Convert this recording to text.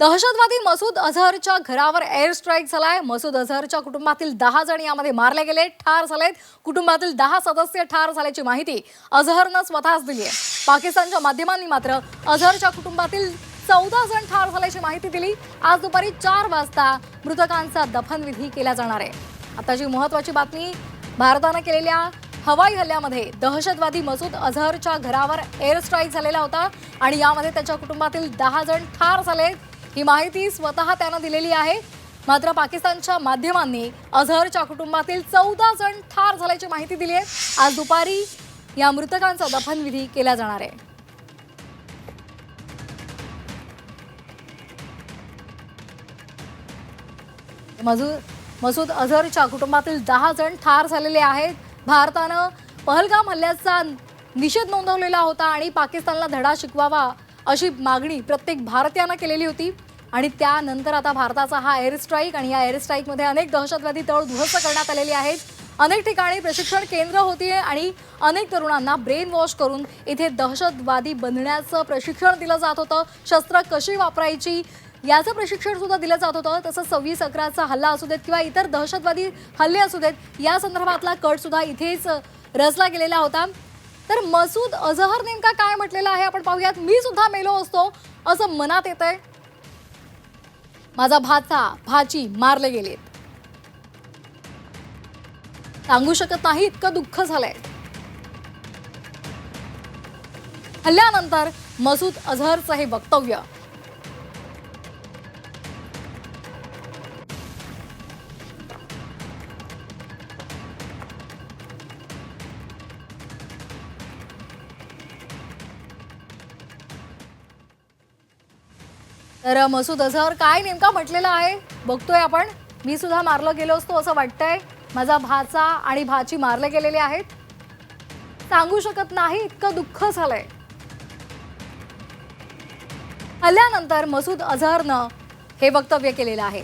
दहशतवादी मसूद अझहरच्या घरावर air strike झालाय. मसूद अझहरच्या कुटुंबातील दहा जण यामध्ये मारले गेले ठार झालेत. कुटुंबातील दहा सदस्य ठार झाल्याची माहिती अझहरनं स्वतःच दिली आहे. पाकिस्तानच्या माध्यमांनी मात्र अझहरच्या कुटुंबातील चौदा जण ठार झाल्याची माहिती दिली. आज दुपारी चार वाजता मृतकांचा दफनविधी केला जाणार आहे. आताची महत्वाची बातमी भारतानं केलेल्या हवाई हल्ल्यामध्ये दहशतवादी मसूद अझहरच्या घरावर एअर स्ट्राईक झालेला होता आणि यामध्ये त्याच्या कुटुंबातील दहा जण ठार झाले ही माहिती स्वतः त्यानं दिलेली आहे. मात्र पाकिस्तानच्या माध्यमांनी अझहरच्या कुटुंबातील चौदा जण ठार झाल्याची माहिती दिली आहे. आज दुपारी या मृतकांचा दफनविधी केला जाणार आहे. मजूर मसूद अझहरच्या कुटुंबातील दहा जण ठार झालेले आहेत. भारतानं पहलगाम हल्ल्याचा निषेध नोंदवलेला होता आणि पाकिस्तानला धडा शिकवावा अशी मागणी प्रत्येक भारतीयानं केलेली होती. आणि त्यानंतर आता भारताचा हा एअर स्ट्राईक आणि या एअर स्ट्राईकमध्ये अनेक दहशतवादी तळ उद्ध्वस्त करण्यात आलेले आहेत. अनेक ठिकाणी प्रशिक्षण केंद्र होती आणि अनेक तरुणांना ब्रेन वॉश करून इथे दहशतवादी बनण्याचं प्रशिक्षण दिलं जात होतं. शस्त्र कशी वापरायची याचं प्रशिक्षण सुद्धा दिलं जात होतं. तसं सव्वीस अकराचा हल्ला असू देत किंवा इतर दहशतवादी हल्ले असू देत या संदर्भातला कट सुद्धा इथेच रचला गेलेला होता. तर मसूद अझहर नेमका काय म्हटलेला आहे? आपण पाहूयात. मी सुद्धा मेलो असतो असं मनात येत आहे माझा भाचा भाची मारले गेलेत. सांगू शकत नाही इतकं दुःख झालंय. हल्ल्यानंतर मसूद अझहरचं हे वक्तव्य तर मसूद अझहर काय नेमका म्हटलेला आहे? बघतोय आपण. मी सुद्धा मारलं गेलो असतो असं वाटतंय. माझा भाचा आणि भाची मारले गेलेले आहेत. सांगू शकत नाही इतकं दुःख झालंय. हल्ल्यानंतर मसूद अझहरनं हे वक्तव्य केलेलं आहे.